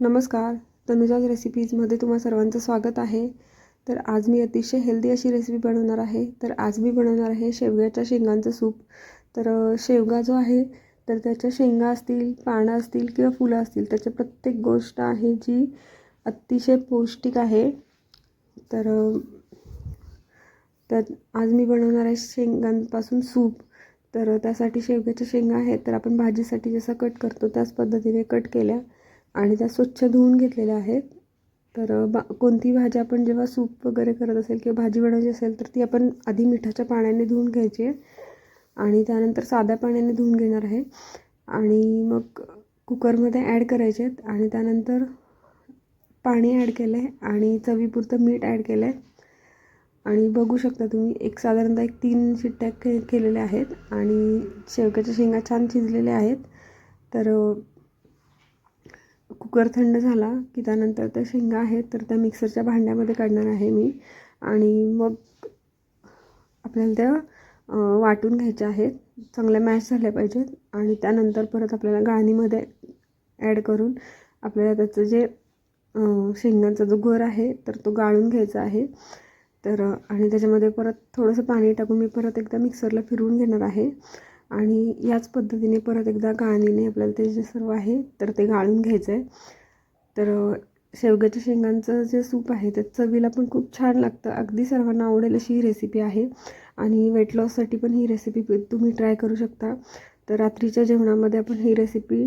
नमस्कार तनुजाज रेसिपीजमध्ये तुम्हा सर्वांचं स्वागत आहे. तर आज मी अतिशय हेल्दी अशी रेसिपी बनवणार आहे. तर आज मी बनवणार आहे शेवग्याच्या शेंगांचं सूप तर शेवगा जो आहे तर त्याच्या शेंगा असतील पानं असतील किंवा फुलं असतील त्याच्या प्रत्येक गोष्ट आहे जी अतिशय पौष्टिक आहे. तर त्यात आज मी बनवणार आहे शेंगांपासून सूप तर त्यासाठी शेवग्याच्या शेंगा आहेत तर आपण भाजीसाठी जसं कट करतो त्याच पद्धतीने कट केल्या. आणि त्या स्वच्छ धुवून घेतलेल्या आहेत. तर बा कोणती भाजी आपण जेव्हा सूप वगैरे करत असेल किंवा भाजी बनवायची असेल तर ती आपण आधी मिठाच्या पाण्याने धुवून घ्यायची आहे. आणि त्यानंतर साध्या पाण्याने धुवून घेणार आहे. आणि मग कुकरमध्ये ॲड करायचे आहेत. आणि त्यानंतर पाणी ॲड केलं आहे आणि चवीपुरतं मीठ ॲड केलं आहे. आणि बघू शकता तुम्ही एक साधारणतः एक तीन शिट्ट्या के केलेल्या आहेत. आणि शेवग्याच्या शेंगा छान शिजलेल्या आहेत. तर कुकर थंड झाला की त्यानंतर त्या शेंगा आहेत तर त्या मिक्सरच्या भांड्यामध्ये काढणार आहे मी. आणि मग आपल्याला त्या वाटून घ्यायच्या आहेत. चांगल्या मॅश झाल्या पाहिजेत. आणि त्यानंतर परत आपल्याला गाळणीमध्ये ॲड करून आपल्याला त्याचं जे शेंगांचा जो गर आहे तर तो गाळून घ्यायचा आहे. तर आणि त्याच्यामध्ये परत थोडंसं पाणी टाकून मी परत एकदा मिक्सरला फिरवून घेणार आहे. आणि याच पद्धतीने परत एकदा गाळणीने आपल्याला ते जे सर्व आहे तर ते गाळून घ्यायचं आहे तर शेवग्याच्या शेंगांचं जे सूप आहे ते चवीला पण खूप छान लागतं. अगदी सर्वांना आवडेल अशी ही रेसिपी आहे. आणि वेट लॉससाठी पण ही रेसिपी तुम्ही ट्राय करू शकता. तर रात्रीच्या जेवणामध्ये आपण ही रेसिपी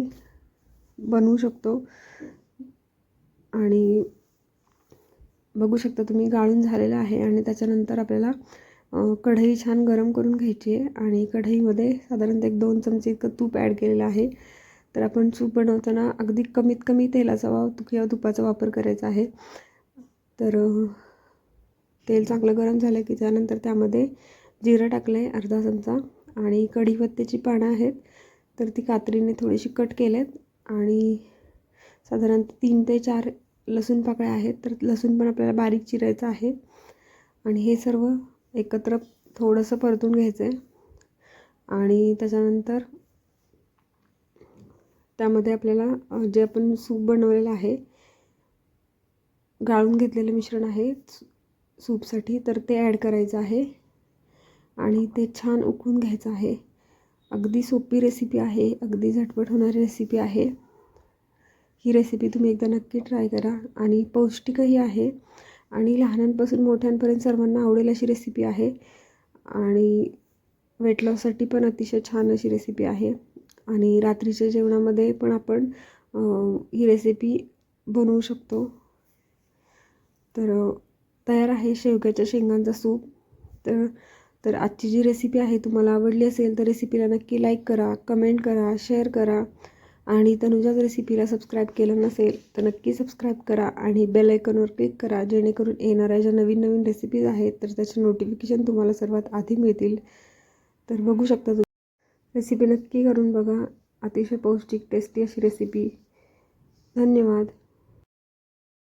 बनवू शकतो. आणि बघू शकता तुम्ही गाळून झालेलं आहे आणि त्याच्यानंतर आपल्याला कढई छान गरम करून घ्यायची आहे आणि कढईमध्ये साधारणतः एक दोन चमचे इतकं तूप ॲड केलेलं आहे. तर आपण सूप बनवताना अगदी कमीत कमी तेलाचा वा किंवा तुपाचा वापर करायचा आहे. तर तेल चांगलं गरम झालं की त्यानंतर त्यामध्ये जिरं टाकलं आहे अर्धा चमचा आणि कढीपत्त्याची पानं आहेत. तर ती कात्रीने थोडीशी कट केलेत आणि साधारणतः तीन ते चार लसूण पाकळ्या आहेत. तर लसूण पण आपल्याला बारीक चिरायचं आहे. आणि हे सर्व एकत्र थोडंसं परतून घ्यायचं आहे आणि त्याच्यानंतर त्यामध्ये आपल्याला जे आपण सूप बनवलेलं आहे गाळून घेतलेलं मिश्रण आहे सूपसाठी तर ते ॲड करायचं आहे. आणि ते छान उकळून घ्यायचं आहे. अगदी सोपी रेसिपी आहे अगदी झटपट होणारी रेसिपी आहे. ही रेसिपी तुम्ही एकदा नक्की ट्राय करा. आणि पौष्टिकही आहे. आणि लहानांपासून मोठ्यांपर्यंत सर्वांना आवडेल अशी रेसिपी आहे. आणि वेट लॉससाठी पण अतिशय छान अशी रेसिपी आहे. आणि रात्रीच्या जेवणामध्ये पण आपण ही रेसिपी बनवू शकतो. तर तयार आहे शेवग्याच्या शेंगांचा सूप. तर तर आजची जी रेसिपी आहे तुम्हाला आवडली असेल तर रेसिपीला नक्की लाईक करा कमेंट करा शेअर करा. आणि तनुजाच रेसिपीला सबस्क्राईब केलं नसेल तर नक्की सबस्क्राईब करा आणि बेल आयकॉनवर क्लिक करा. जेणेकरून येणाऱ्या ज्या नवीन नवीन रेसिपीज आहेत तर त्याचे नोटिफिकेशन तुम्हाला सर्वात आधी मिळतील. तर बघू शकता तुम्ही. रेसिपी नक्की करून बघा. अतिशय पौष्टिक टेस्टी अशी रेसिपी धन्यवाद.